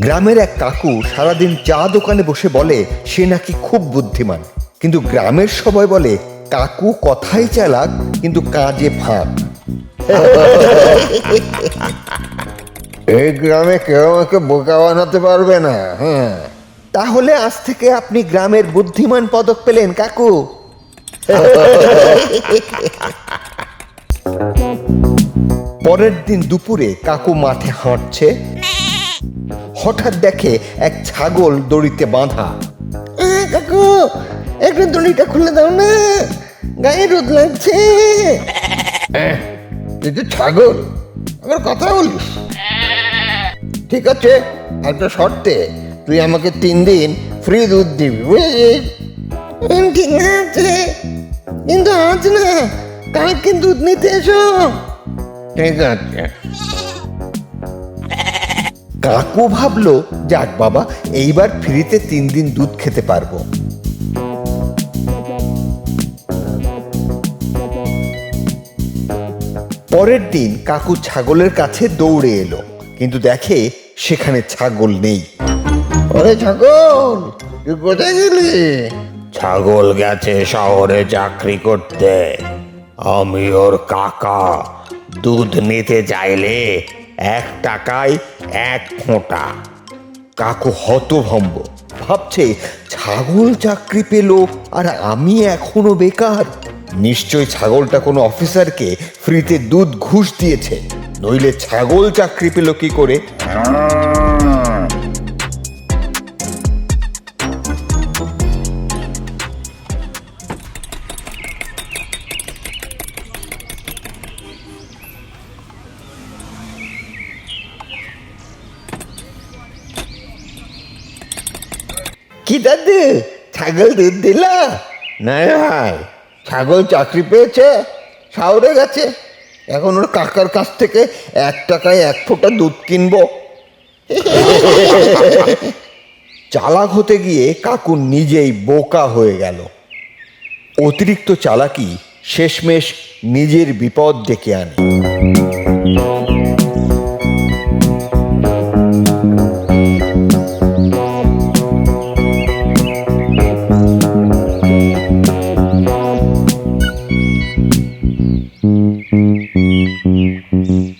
গ্রামের এক কাকু সারাদিন চা দোকানে বসে বলে সে নাকি খুব বুদ্ধিমান। কিন্তু গ্রামের সবাই বলে কাকু কথাই চালাক কিন্তু কাজে ফাঁক এই গ্রামে কেউ আমাকে বোকা বানাতে পারবে না হ্যাঁ। তাহলে আজ থেকে আপনি গ্রামের বুদ্ধিমান পদক পেলেন কাকু। পরের দিন দুপুরে কাকু মাঠে হাঁটছে। হঠাৎ দেখে এক ছাগল দড়িতে বাঁধা। কাকু একটু দড়িটা খুলে দাও না গায়ে রোদ লাগছে। তো ছাগল আবার কথা বলিস। ঠিক আছে একটা শর্তে তুই আমাকে তিন দিন ফ্রি দুধ দিবি বুঝেছিস? ঠিক আছে কিন্তু আজ না কালকে দুধ নিতে এসো। ঠিক আছে। কাকু ভাবলো যাক বাবা এইবার ফ্রিতে তিন দিন দুধ খেতে পারব। পরের দিন কাকু ছাগলের কাছে দৌড়ে এলো কিন্তু দেখে সেখানে ছাগল নেই। ওরে ছাগল তুই কোথায় গেলি? ছাগল গেছে শহরে চাকরি করতে। আমি ওর কাকা। দুধ নিতে চাইলে এক টাকায় এক ফোঁটা। কাকু হতভম্ব। ভাবছে, ছাগল চাকরি পেল আর আমি এখনও বেকার। নিশ্চয় ছাগলটা কোনো অফিসারকে ফ্রিতে দুধ ঘুষ দিয়েছে। নইলে ছাগল চাকরি পেল কি করে? কি দাদু? ছাগল দুধ দিল? না ভাই, ছাগল চাকরি পেয়েছে শহরে গেছে। এখন ওর কাকার কাছ থেকে এক টাকায় এক ফোঁটা দুধ কিনবো। চালাক হতে গিয়ে কাকু নিজেই বোকা হয়ে গেল। অতিরিক্ত চালাকি শেষমেশ নিজের বিপদ ডেকে আনে।